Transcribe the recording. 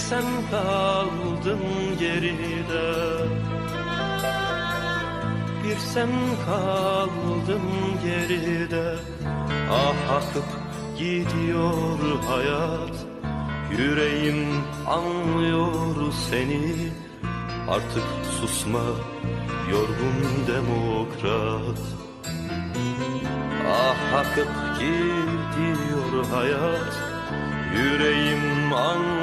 sen kaldın geride. Bir sen kaldın geride. Ah akıp gidiyor hayat. Yüreğim anlıyor seni. Artık susma yorgun demokrat. Ah akıp gidiyor hayat. Yüreğim anlıyor